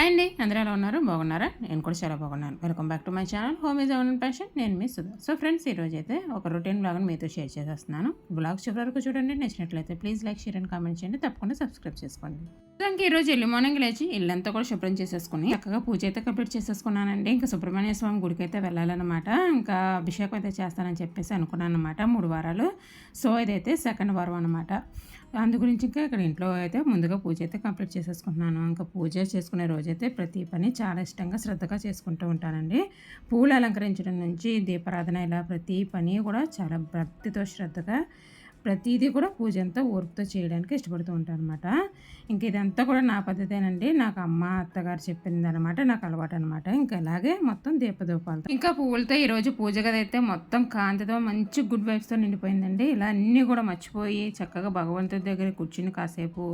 Hi అండి. అందరూ ఎలా ఉన్నారు? బాగున్నారా? నేను కూడా చాలా బాగున్నాను. Welcome back to my channel home is oven passion నేను మీ సుధా. సో ఫ్రెండ్స్ ఈరోజు అయితే ఒక రొటీన్ బ్లాగ్ని మీతో షేర్ చేసేస్తున్నాను. బ్లాగ్ చివరి వరకు చూడండి. నచ్చినట్లయితే please like share and comment చేయండి. తప్పకుండా సబ్స్క్రైబ్ చేసుకోండి. ఇంకా ఈరోజు ఎల్లు మార్నింగ్ లేచి ఇల్లంతా కూడా శుభ్రం చేసేసుకుని చక్కగా పూజ అయితే కంప్లీట్ చేసేసుకున్నానండి. ఇంకా సుబ్రహ్మణ్య స్వామి గుడికి అయితే వెళ్ళాలన్నమాట. ఇంకా అభిషేకం అయితే చేస్తానని చెప్పేసి అనుకున్నాను అనమాట మూడు వారాలు. సో ఇదైతే సెకండ్ వారం అనమాట అందు గురించి ఇంకా ఇక్కడ ఇంట్లో అయితే ముందుగా పూజ అయితే కంప్లీట్ చేసేసుకుంటున్నాను. ఇంకా పూజ చేసుకునే రోజైతే ప్రతి పని చాలా ఇష్టంగా శ్రద్ధగా చేసుకుంటూ ఉంటానండి. పూలు అలంకరించడం నుంచి దీపారాధన ఇలా ప్రతి పని కూడా చాలా భక్తితో శ్రద్ధగా ప్రతిదీ కూడా పూజ అంతా ఓర్పుతో చేయడానికి ఇష్టపడుతూ ఉంటాను అనమాట ఇంక ఇదంతా కూడా నా పద్ధతేనండి. నాకు అమ్మ అత్తగారు చెప్పింది అనమాట నాకు అలవాటు అనమాట ఇంకా అలాగే మొత్తం దీపదూపాలతో. ఇంకా పువ్వులతో ఈరోజు పూజ గది అయితే మొత్తం కాంతితో మంచి గుడ్ వైబ్స్తో నిండిపోయిందండి. ఇలా అన్నీ కూడా మర్చిపోయి చక్కగా భగవంతుడి దగ్గర కూర్చుని కాసేపు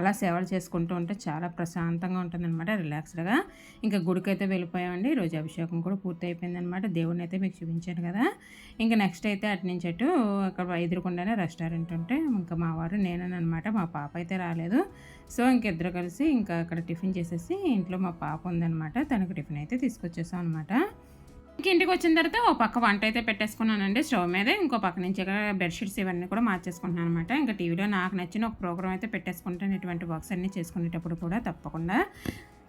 అలా సేవలు చేసుకుంటూ ఉంటే చాలా ప్రశాంతంగా ఉంటుందన్నమాట రిలాక్స్డ్గా. ఇంకా గుడికైతే వెళ్ళిపోయామండి. ఈరోజు అభిషేకం కూడా పూర్తి అయిపోయిందనమాట దేవుడిని అయితే మీకు చూపించాను కదా. ఇంకా నెక్స్ట్ అయితే అటు నుంచి అటు అక్కడ ఎదురుకుండానే రెస్టారెంట్ ఉంటే ఇంకా మా వారు నేననమాట మా పాప అయితే రాలేదు. సో ఇంకిద్దరు కలిసి ఇంకా అక్కడ టిఫిన్ చేసేసి ఇంట్లో మా పాప ఉందనమాట తనకు టిఫిన్ అయితే తీసుకొచ్చేసాం అనమాట. ఇంక ఇంటికి వచ్చిన తర్వాత ఓ పక్క వంట అయితే పెట్టేసుకున్నానండి స్టవ్ మీద. ఇంకో పక్క నుంచి ఇక్కడ బెడ్షీట్స్ ఇవన్నీ కూడా మార్చేసుకుంటున్నాను అనమాట. ఇంకా టీవీలో నాకు నచ్చిన ఒక ప్రోగ్రామ్ అయితే పెట్టేసుకుంటాను ఇటువంటి వర్క్స్ అన్నీ చేసుకునేటప్పుడు కూడా తప్పకుండా.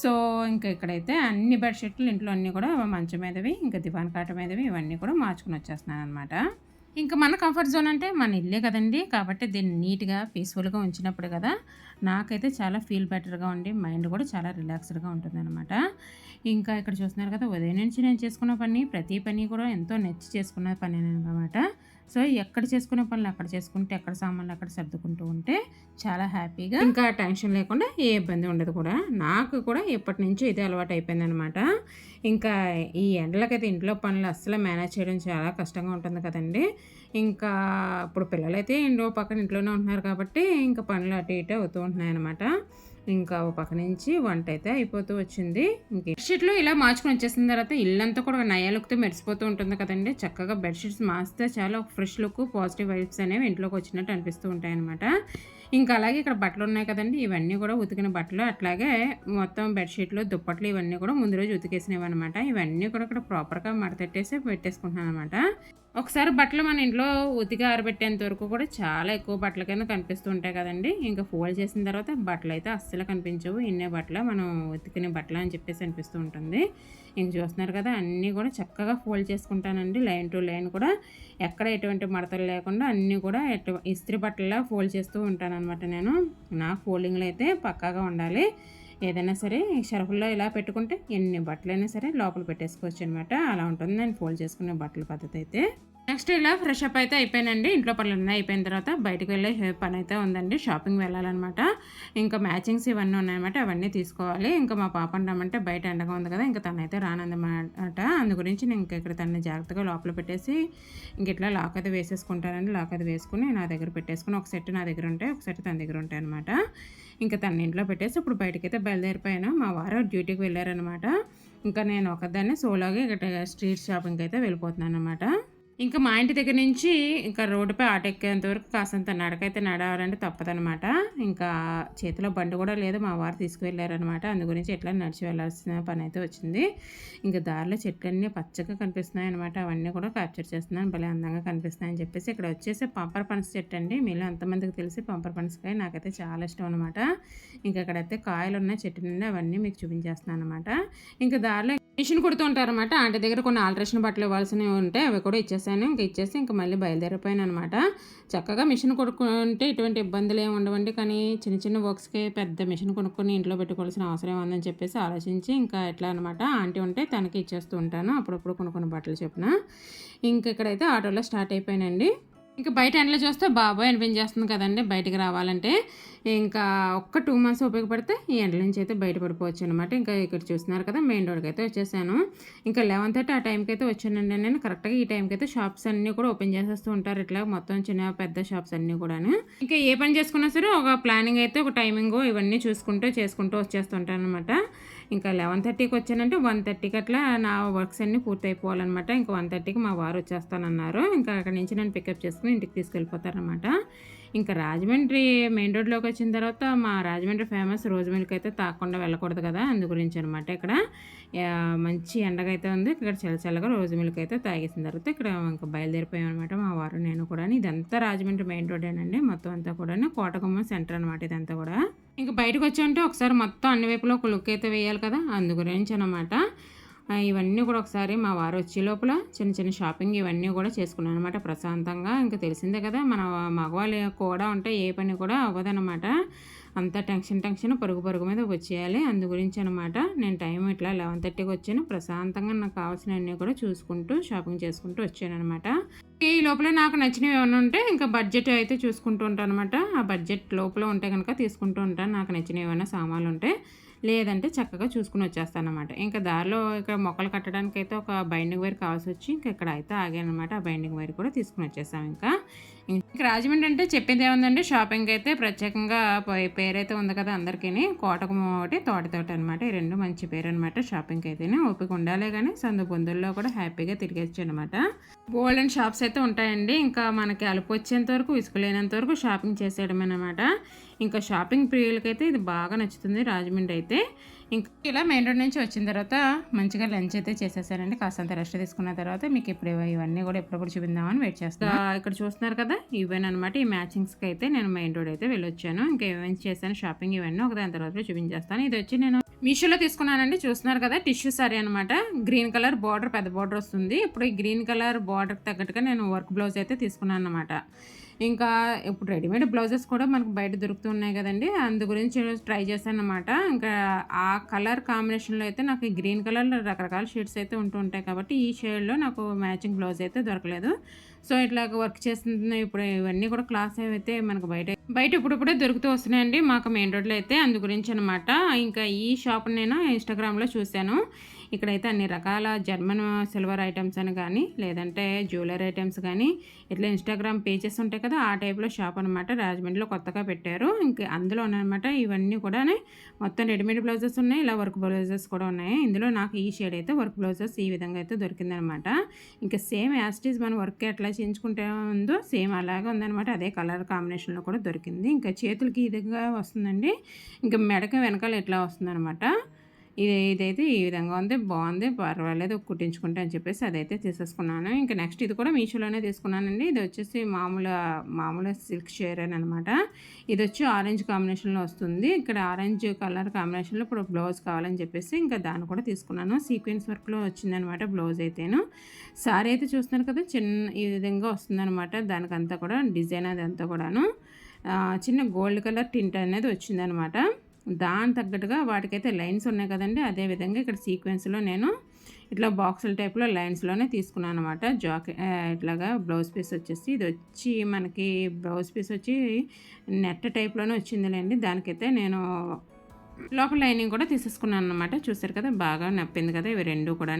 సో ఇంకా ఇక్కడైతే అన్ని బెడ్షీట్లు ఇంట్లో అన్నీ కూడా మంచం మీదవి ఇంకా దివాన్ కాట మీదవి ఇవన్నీ కూడా మార్చుకుని వచ్చేస్తున్నాను అనమాట ఇంకా మన కంఫర్ట్ జోన్ అంటే మన ఇల్లే కదండి. కాబట్టి దీన్ని నీట్గా పీస్ఫుల్గా ఉంచినప్పుడు కదా నాకైతే చాలా ఫీల్ బెటర్గా ఉండి మైండ్ కూడా చాలా రిలాక్స్డ్గా ఉంటుంది అనమాట ఇంకా ఇక్కడ చూస్తున్నారు కదా ఉదయం నుంచి నేను చేసుకున్న పని ప్రతి పని కూడా ఎంతో నచ్చి చేసుకున్న పని అనమాట సో ఎక్కడ చేసుకునే పనులు అక్కడ చేసుకుంటే ఎక్కడ సామాన్లు అక్కడ సర్దుకుంటూ ఉంటే చాలా హ్యాపీగా ఇంకా టెన్షన్ లేకుండా ఏ ఇబ్బంది ఉండదు కూడా. నాకు కూడా ఎప్పటి నుంచో ఇదే అలవాటు అయిపోయింది అనమాట ఇంకా ఈ ఎండలకైతే ఇంట్లో పనులు అస్సలు మేనేజ్ చేయడం చాలా కష్టంగా ఉంటుంది కదండి. ఇంకా ఇప్పుడు పిల్లలైతే ఇంట్లో పక్కన ఇంట్లోనే ఉంటున్నారు కాబట్టి ఇంకా పనులు అటు ఇటు అవుతూ ఉంటున్నాయి అనమాట ఇంకా ఒక పక్క నుంచి వంట అయితే అయిపోతూ వచ్చింది. ఇంక బెడ్షీట్లు ఇలా మార్చుకుని వచ్చేసిన తర్వాత ఇల్లంతా కూడా నయా లుక్తో మెరిసిపోతూ ఉంటుంది కదండి. చక్కగా బెడ్షీట్స్ మార్స్తే చాలా ఒక ఫ్రెష్ లుక్ పాజిటివ్ వైబ్స్ అనేవి ఇంట్లోకి వచ్చినట్టు అనిపిస్తూ ఉంటాయి అనమాట ఇంకా అలాగే ఇక్కడ బట్టలు ఉన్నాయి కదండి. ఇవన్నీ కూడా ఉతికిన బట్టలు అట్లాగే మొత్తం బెడ్షీట్లు దుప్పట్లు ఇవన్నీ కూడా ముందు రోజు ఉతికేసినవి అనమాట ఇవన్నీ కూడా ఇక్కడ ప్రాపర్గా మడతెట్టేసి పెట్టేసుకుంటున్నాను అనమాట ఒకసారి బట్టలు మన ఇంట్లో ఉతికి ఆరబెట్టేంత వరకు కూడా చాలా ఎక్కువ బట్టల కింద కనిపిస్తూ ఉంటాయి కదండి. ఇంకా ఫోల్డ్ చేసిన తర్వాత బట్టలు అయితే అస్సలు కనిపించవు. ఇన్నే బట్టలు మనం ఉతికిన బట్టలు అని చెప్పేసి అనిపిస్తూ ఉంటుంది. ఇంక చూస్తున్నారు కదా అన్నీ కూడా చక్కగా ఫోల్డ్ చేసుకుంటానండి. లైన్ టు లైన్ కూడా ఎక్కడ ఎటువంటి మడతలు లేకుండా అన్నీ కూడా ఎటు ఇస్త్రీ బట్టలా ఫోల్డ్ చేస్తూ ఉంటాను అనమాట నేను. నా ఫోల్డింగ్లు అయితే పక్కాగా ఉండాలి. ఏదైనా సరే షరఫుల్లో ఇలా పెట్టుకుంటే ఎన్ని బట్టలైనా సరే లోపల పెట్టేసుకోవచ్చు అనమాట అలా ఉంటుంది నేను ఫోల్డ్ చేసుకునే బట్టల పద్ధతి అయితే. నెక్స్ట్ ఇలా ఫ్రెష్ అప్ అయితే అయిపోయానండి ఇంట్లో పనులు ఉన్నాయి అయిపోయిన తర్వాత బయటకు వెళ్ళే పని అయితే ఉందండి. షాపింగ్ వెళ్ళాలన్నమాట. ఇంకా మ్యాచింగ్స్ ఇవన్నీ ఉన్నాయన్నమాట. అవన్నీ తీసుకోవాలి. ఇంకా మా పాప రమ్మంటే బయట ఎండగా ఉంది కదా ఇంకా తనైతే రానందన్నమాట అందు గురించి నేను ఇంకా ఇక్కడ తనని జాగ్రత్తగా లోపల పెట్టేసి ఇంక ఇట్లా లాక్ అయితే వేసేసుకుంటానండి. లాక్ అయితే వేసుకుని నా దగ్గర పెట్టేసుకుని ఒక సెట్ నా దగ్గర ఉంటాయి ఒక సెట్ తన దగ్గర ఉంటాయి అనమాట ఇంకా తన ఇంట్లో పెట్టేసి ఇప్పుడు బయటకైతే బయలుదేరిపోయాను. మా వారు డ్యూటీకి వెళ్ళారనమాట ఇంకా నేను ఒకదాన్ని సోలోగా ఇక్కడ స్ట్రీట్ షాపింగ్కి అయితే వెళ్ళిపోతున్నాను అనమాట ఇంకా మా ఇంటి దగ్గర నుంచి ఇంకా రోడ్డుపై ఆటో ఎక్కేంత వరకు కాసంత నడకైతే నడవాలంటే తప్పదనమాట ఇంకా చేతిలో బండి కూడా లేదు మా వారు తీసుకువెళ్ళారనమాట అందు గురించి ఎట్లా నడిచి వెళ్ళాల్సిన పని అయితే వచ్చింది. ఇంకా దారిలో చెట్లన్నీ పచ్చగా కనిపిస్తున్నాయి అనమాట అవన్నీ కూడా క్యాప్చర్ చేస్తున్నాను. భలే అందంగా కనిపిస్తున్నాయని చెప్పేసి ఇక్కడ వచ్చేసి పంపర్ పనస చెట్టు అండి. మీలో ఎంతమందికి తెలిసి పంపర్ పనసకాయ నాకైతే చాలా ఇష్టం అనమాట ఇంకా అక్కడైతే కాయలు ఉన్న చెట్టు నుండి అవన్నీ మీకు చూపించేస్తున్నాను అనమాట ఇంకా దారిలో మిషన్ కుడుతూ ఉంటారనమాట ఆంటీ దగ్గర కొన్ని ఆల్ట్రేషన్ బట్టలు ఇవ్వాల్సినవి ఉంటే అవి కూడా ఇచ్చేసాను ఇంకా ఇచ్చేసి ఇంకా మళ్ళీ బయలుదేరిపోయాను అనమాట చక్కగా మిషన్ కొనుక్కుంటే ఇటువంటి ఇబ్బందులు ఏమి ఉండవండి. కానీ చిన్న చిన్న వర్క్స్కి పెద్ద మిషన్ కొనుక్కొని ఇంట్లో పెట్టుకోవాల్సిన అవసరం ఉందని చెప్పేసి ఆలోచించి ఇంకా ఎట్లా అనమాట ఆంటీ ఉంటే తనకి ఇచ్చేస్తూ ఉంటాను. అప్పుడప్పుడు కొనుక్కున్న బట్టలు చెప్పిన. ఇంక ఇక్కడైతే ఆటోలో స్టార్ట్ అయిపోయానండి. ఇంకా బయట ఎండలో చూస్తే బాబాయ్ అనిపించేస్తుంది కదండి బయటకు రావాలంటే. ఇంకా ఒక్క టూ మంత్స్ ఉపయోగపడితే ఈ ఎండల నుంచి అయితే బయటపడిపోవచ్చు అనమాట ఇంకా ఇక్కడ చూస్తున్నారు కదా మెయిన్ రోడ్కి అయితే వచ్చేసాను. ఇంకా లెవెన్ థర్టీ ఆ టైంకి అయితే వచ్చానండి నేను. కరెక్ట్గా ఈ టైంకి అయితే షాప్స్ అన్నీ కూడా ఓపెన్ చేసేస్తూ ఉంటారు. ఇట్లా మొత్తం చిన్న పెద్ద షాప్స్ అన్నీ కూడా ఇంకా ఏ పని చేసుకున్నా సరే ఒక ప్లానింగ్ అయితే ఒక టైమింగ్ ఇవన్నీ చూసుకుంటూ చేసుకుంటూ వచ్చేస్తుంటాను అనమాట ఇంకా లెవెన్ థర్టీకి వచ్చానంటే వన్ థర్టీకి అట్లా నా వర్క్స్ అన్నీ పూర్తయిపోవాలన్నమాట. ఇంకా వన్ థర్టీకి మా వారు వచ్చేస్తానన్నారు. ఇంకా అక్కడ నుంచి నేను పికప్ చేసుకుని ఇంటికి తీసుకెళ్ళిపోతారనమాట ఇంకా రాజమండ్రి మెయిన్ రోడ్లోకి వచ్చిన తర్వాత మా రాజమండ్రి ఫేమస్ రోజు మిల్క్ అయితే తాకుండా వెళ్ళకూడదు కదా అందు గురించి అనమాట ఇక్కడ. మంచి ఎండగా అయితే ఉంది. ఇక్కడ చల్ల చల్లగా రోజు మిల్క్ అయితే తాగేసిన తర్వాత ఇక్కడ ఇంకా బయలుదేరిపోయాం అనమాట మా వారు నేను కూడా ఇదంతా రాజమండ్రి మెయిన్ రోడ్డేనండి మొత్తం అంతా కూడా కోటగుమ్మ సెంటర్ అనమాట ఇదంతా కూడా. ఇంకా బయటకు వచ్చామంటే ఒకసారి మొత్తం అన్ని వైపులో ఒక లుక్ అయితే వేయాలి కదా అందు గురించి అనమాట ఇవన్నీ కూడా ఒకసారి మా వారు వచ్చే లోపల చిన్న చిన్న షాపింగ్ ఇవన్నీ కూడా చేసుకున్నాను అనమాట ప్రశాంతంగా. ఇంకా తెలిసిందే కదా మన మగవాళ్ళు కూడా ఉంటే ఏ పని కూడా అవ్వదనమాట అంతా టెన్షన్ టెన్షన్ పరుగు పరుగు మీద వచ్చేయాలి. అందు గురించి అనమాట నేను టైం ఇట్లా లెవెన్ థర్టీకి వచ్చాను. ప్రశాంతంగా నాకు కావాల్సినవన్నీ కూడా చూసుకుంటూ షాపింగ్ చేసుకుంటూ వచ్చాను అనమాట ఈ లోపల నాకు నచ్చినవి ఏమైనా ఉంటే ఇంకా బడ్జెట్ అయితే చూసుకుంటూ ఉంటాను అనమాట ఆ బడ్జెట్ లోపల ఉంటే కనుక తీసుకుంటూ ఉంటాను. నాకు నచ్చినవి ఏమైనా సామాన్లు ఉంటే లేదంటే చక్కగా చూసుకుని వచ్చేస్తాను అనమాట ఇంకా దారిలో ఇక్కడ మొక్కలు కట్టడానికి అయితే ఒక బైండింగ్ వైర్ కావాల్సి వచ్చి ఇంకా ఇక్కడ అయితే ఆగాను అనమాట ఆ బైండింగ్ వైర్ కూడా తీసుకుని వచ్చేసాం ఇంకా ఇంకా. రాజమండ్రి అంటే చెప్పేది ఏముందండి? షాపింగ్ అయితే ప్రత్యేకంగా పేరైతే ఉంది కదా అందరికీ కోటకు ఒకటి తోటతోట అనమాట ఈ రెండు మంచి పేరు అనమాట షాపింగ్కి అయితేనే. ఓపిక ఉండాలి కానీ సందు బొందుల్లో కూడా హ్యాపీగా తిరిగేచ్చు అనమాట గోల్డెన్ షాప్స్ అయితే ఉంటాయండి. ఇంకా మనకి అలుపు వచ్చేంత వరకు విసుకులేనంత వరకు షాపింగ్ చేసేయడమే అనమాట ఇంకా షాపింగ్ ప్రియులకైతే ఇది బాగా నచ్చుతుంది రాజమండ్రి అయితే. ఇంకా ఇలా మెయిన్ రోడ్ నుంచి వచ్చిన తర్వాత మంచిగా లంచ్ అయితే చేసేసారండి. కాస్తంత రెస్ట్ తీసుకున్న తర్వాత మీకు ఇప్పుడు ఇవన్నీ కూడా ఎప్పుడప్పుడు చూపిందామని వెయిట్ చేస్తాను ఇక్కడ చూస్తున్నారు కదా ఇవేనమాట ఈ మ్యాచింగ్స్కి అయితే నేను మెయిన్ రోడ్ అయితే వెళ్ళొచ్చాను. ఇంకా ఏమేమి చేశాను షాపింగ్ ఇవన్నీ ఒక దాని తర్వాత చూపించేస్తాను. ఇది వచ్చి నేను మీషోలో తీసుకున్నానండి. చూస్తున్నారు కదా టిష్యూ సారీ అనమాట గ్రీన్ కలర్ బార్డర్ పెద్ద బార్డర్ వస్తుంది. ఇప్పుడు ఈ గ్రీన్ కలర్ బార్డర్కి తగ్గట్టుగా నేను వర్క్ బ్లౌజ్ అయితే తీసుకున్నాను అనమాట ఇంకా ఇప్పుడు రెడీమేడ్ బ్లౌజెస్ కూడా మనకు బయట దొరుకుతున్నాయి కదండి. అందు గురించి ట్రై చేశాను అనమాట ఇంకా ఆ కలర్ కాంబినేషన్లో అయితే నాకు గ్రీన్ కలర్లో రకరకాల షేడ్స్ అయితే ఉంటూ ఉంటాయి కాబట్టి ఈ షేడ్లో నాకు మ్యాచింగ్ బ్లౌజ్ అయితే దొరకలేదు. సో ఇట్లా వర్క్ చేస్తున్న ఇప్పుడు ఇవన్నీ కూడా క్లాస్ అయితే మనకు బయట బయట ఇప్పుడిప్పుడే దొరుకుతూ వస్తున్నాయండి మాకు మెయిన్ రోడ్లో అయితే. అందు గురించి అనమాట ఇంకా ఈ షాప్ నేను ఇన్స్టాగ్రామ్లో చూశాను. ఇక్కడైతే అన్ని రకాల జర్మన్ సిల్వర్ ఐటమ్స్ అని కానీ లేదంటే జ్యువెలరీ ఐటమ్స్ కానీ ఇట్లా ఇన్స్టాగ్రామ్ పేజెస్ ఉంటాయి కదా ఆ టైప్లో షాప్ అనమాట రాజమండ్రిలో కొత్తగా పెట్టారు. ఇంకా అందులో అనమాట ఇవన్నీ కూడా మొత్తం రెడీమేడ్ బ్లౌజెస్ ఉన్నాయి ఇలా వర్క్ బ్లౌజెస్ కూడా ఉన్నాయి. ఇందులో నాకు ఈ షేడ్ అయితే వర్క్ బ్లౌజెస్ ఈ విధంగా అయితే దొరికిందనమాట ఇంకా సేమ్ యాస్టీస్ మనం వర్క్ ఎట్లా చేయించుకుంటే ఉందో సేమ్ అలాగే ఉందనమాట అదే కలర్ కాంబినేషన్లో కూడా దొరికింది. ఇంకా చేతులకి ఈ విధంగా వస్తుందండి. ఇంకా మెడక వెనకాల ఎట్లా వస్తుందనమాట ఇది ఇదైతే ఈ విధంగా ఉంది. బాగుంది. పర్వాలేదు. కుట్టించుకుంటే అని చెప్పేసి అదైతే తీసేసుకున్నాను. ఇంకా నెక్స్ట్ ఇది కూడా మీషోలోనే తీసుకున్నానండి. ఇది వచ్చేసి మామూలు మామూలు సిల్క్ షేర్ అని అనమాట ఇది వచ్చి ఆరెంజ్ కాంబినేషన్లో వస్తుంది. ఇక్కడ ఆరెంజ్ కలర్ కాంబినేషన్లో ఇప్పుడు బ్లౌజ్ కావాలని చెప్పేసి ఇంకా దాన్ని కూడా తీసుకున్నాను. సీక్వెన్స్ వర్క్లో వచ్చిందనమాట బ్లౌజ్ అయితేను. సారీ అయితే చూస్తున్నారు కదా చిన్న ఈ విధంగా వస్తుందనమాట దానికంతా కూడా డిజైన్ అదంతా కూడాను. చిన్న గోల్డ్ కలర్ టింట్ అనేది వచ్చిందనమాట దాని తగ్గట్టుగా వాటికైతే లైన్స్ ఉన్నాయి కదండి. అదేవిధంగా ఇక్కడ సీక్వెన్స్లో నేను ఇట్లా బాక్సుల టైప్లో లైన్స్లోనే తీసుకున్నాను అనమాట జాకెట్ ఇట్లాగా బ్లౌజ్ పీస్ వచ్చేసి ఇది వచ్చి మనకి బ్లౌజ్ పీస్ వచ్చి నెట్ టైప్లోనే వచ్చిందిలేండి. దానికైతే నేను లోపల లైనింగ్ కూడా తీసేసుకున్నాను అనమాట చూసారు కదా బాగా నప్పింది కదా ఇవి రెండు కూడా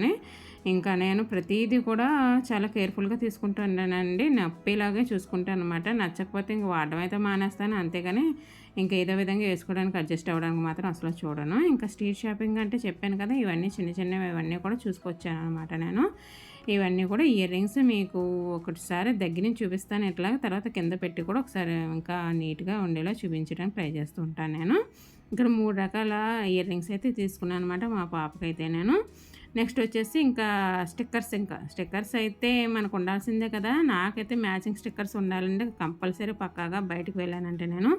ఇంకా నేను ప్రతిదీ కూడా చాలా కేర్ఫుల్గా తీసుకుంటానండి. నప్పేలాగే చూసుకుంటాను అనమాట నచ్చకపోతే ఇంక వాడడం అయితే మానేస్తాను. అంతేగాని ఇంకా ఏదో విధంగా వేసుకోవడానికి అడ్జస్ట్ అవ్వడానికి మాత్రం అసలు చూడను. ఇంకా స్ట్రీట్ షాపింగ్ అంటే చెప్పాను కదా ఇవన్నీ చిన్న చిన్నవి ఇవన్నీ కూడా చూసుకొచ్చాను అనమాట నేను. ఇవన్నీ కూడా ఇయర్ రింగ్స్ మీకు ఒకటిసారి దగ్గర నుంచి చూపిస్తాను. ఇట్లా తర్వాత కింద పెట్టి కూడా ఒకసారి ఇంకా నీట్గా ఉండేలా చూపించడానికి ట్రై చేస్తూ ఉంటాను నేను. ఇక్కడ మూడు రకాల ఇయర్ రింగ్స్ అయితే తీసుకున్నాను అనమాట మా పాపకైతే నేను. నెక్స్ట్ వచ్చేసి ఇంకా స్టిక్కర్స్ ఇంకా. స్టిక్కర్స్ అయితే మనకు ఉండాల్సిందే కదా. నాకైతే మ్యాచింగ్ స్టిక్కర్స్ ఉండాలంటే కంపల్సరీ పక్కాగా బయటకు వెళ్ళానంటే నేను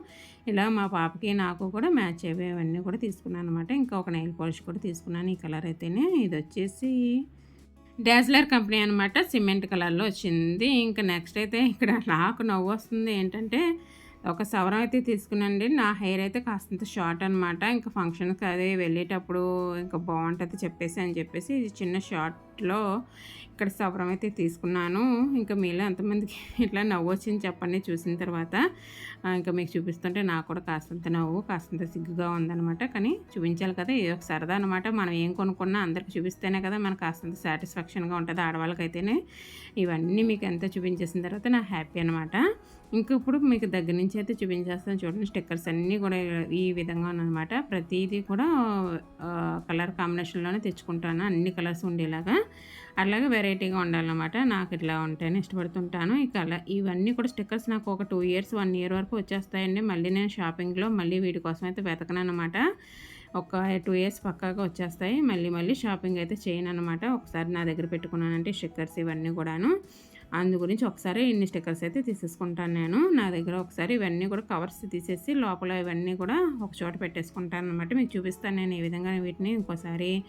ఇలా మా పాపకి నాకు కూడా మ్యాచ్ అయ్యేవి అవన్నీ కూడా తీసుకున్నాను అనమాట ఇంకా ఒక నెయిల్ పాలిష్ కూడా తీసుకున్నాను. ఈ కలర్ అయితేనే. ఇది వచ్చేసి డాజ్లర్ కంపెనీ అనమాట సిమెంట్ కలర్లో వచ్చింది. ఇంకా నెక్స్ట్ అయితే ఇక్కడ నాకు నవ్వు వస్తుంది ఏంటంటే ఒక సవరం అయితే తీసుకునండి నా హెయిర్ అయితే కాస్తంత షార్ట్ అనమాట ఇంకా ఫంక్షన్కి అదే వెళ్ళేటప్పుడు ఇంకా బాగుంటుంది చెప్పేసి అని చెప్పేసి చిన్న షార్ట్లో ఇక్కడ సవరం అయితే తీసుకున్నాను. ఇంకా మీలో ఎంతమందికి ఇట్లా నవ్వు వచ్చింది చెప్పండి చూసిన తర్వాత. ఇంకా మీకు చూపిస్తుంటే నాకు కూడా కాస్తంత నవ్వు కాస్తంత సిగ్గుగా ఉందనమాట కానీ చూపించాలి కదా ఇది ఒక సరదా అనమాట మనం ఏం కొనుక్కున్నా అందరికి చూపిస్తేనే కదా మనకు కాస్తంత సాటిస్ఫాక్షన్గా ఉంటుంది ఆడవాళ్ళకైతేనే. ఇవన్నీ మీకు ఎంత చూపించేసిన తర్వాత నా హ్యాపీ అనమాట ఇంకా ఇప్పుడు మీకు దగ్గర నుంచి అయితే చూపించేస్తాను. చూడండి స్టిక్కర్స్ అన్నీ కూడా ఈ విధంగా ఉన్నమాట ప్రతిదీ కూడా కలర్ కాంబినేషన్లోనే తెచ్చుకుంటాను. అన్ని కలర్స్ ఉండేలాగా. అలాగే వెరైటీగా ఉండాలన్నమాట. నాకు ఇట్లా ఉంటేనే ఇష్టపడుతుంటాను. ఇక అలా ఇవన్నీ కూడా స్టిక్కర్స్ నాకు ఒక టూ ఇయర్స్ వన్ ఇయర్ వరకు వచ్చేస్తాయండి. మళ్ళీ నేను షాపింగ్లో మళ్ళీ వీటి కోసం అయితే వెతకను అనమాట ఒక టూ ఇయర్స్ పక్కాగా వచ్చేస్తాయి. మళ్ళీ మళ్ళీ షాపింగ్ అయితే చేయను అనమాట ఒకసారి నా దగ్గర పెట్టుకున్నానంటే స్టిక్కర్స్ ఇవన్నీ కూడాను. అందు గురించి ఒకసారి ఇన్ని స్టిక్కర్స్ అయితే తీసేసుకుంటాను నేను. నా దగ్గర ఒకసారి ఇవన్నీ కూడా కవర్స్ తీసేసి లోపల ఇవన్నీ కూడా ఒక చోట పెట్టేసుకుంటాను అనమాట మీకు చూపిస్తాను నేను ఈ విధంగా వీటిని ఇంకోసారి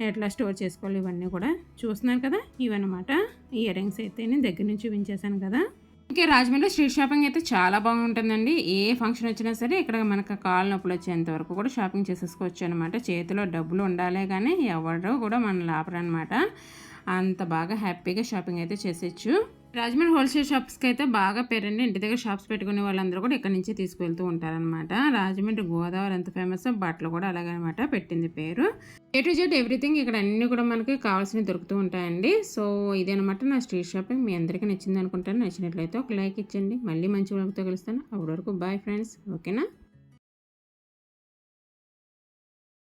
ఎట్లా స్టోర్ చేసుకోవాలి ఇవన్నీ కూడా. చూస్తున్నారు కదా? ఇవన్నమాట. ఇయర్ రింగ్స్ అయితే నేను దగ్గర నుంచి చూపించేశాను కదా. ఇంకా రాజమండ్రి స్ట్రీట్ షాపింగ్ అయితే చాలా బాగుంటుందండి. ఏ ఫంక్షన్ వచ్చినా సరే ఇక్కడ మనకు కాళ్ళ నొప్పులు వచ్చేంత వరకు కూడా షాపింగ్ చేసేసుకోవచ్చు అనమాట చేతిలో డబ్బులు ఉండాలే కానీ ఎవరు కూడా మన లాపరనమాట అంత బాగా హ్యాపీగా షాపింగ్ అయితే చేసేచ్చు. రాజమండ్రి హోల్సేల్ షాప్స్కి అయితే బాగా పేరండి. ఇంటి దగ్గర షాప్స్ పెట్టుకునే వాళ్ళందరూ కూడా ఇక్కడ నుంచి తీసుకువెళ్తూ ఉంటారనమాట రాజమండ్రి గోదావరి ఎంత ఫేమస్ బట్టలు కూడా అలాగనమాట పెట్టింది పేరు. ఏ టు జెడ్ ఎవ్రీథింగ్ ఇక్కడ అన్ని కూడా మనకి కావాల్సినవి దొరుకుతూ ఉంటాయండి. సో ఇదనమాట నా స్ట్రీట్ షాపింగ్. మీ అందరికీ నచ్చింది అనుకుంటాను నచ్చినట్లయితే ఒక లైక్ ఇచ్చండి మళ్ళీ మంచి వాళ్ళతో కలుస్తాను. అప్పటి వరకు బాయ్ ఫ్రెండ్స్. ఓకేనా?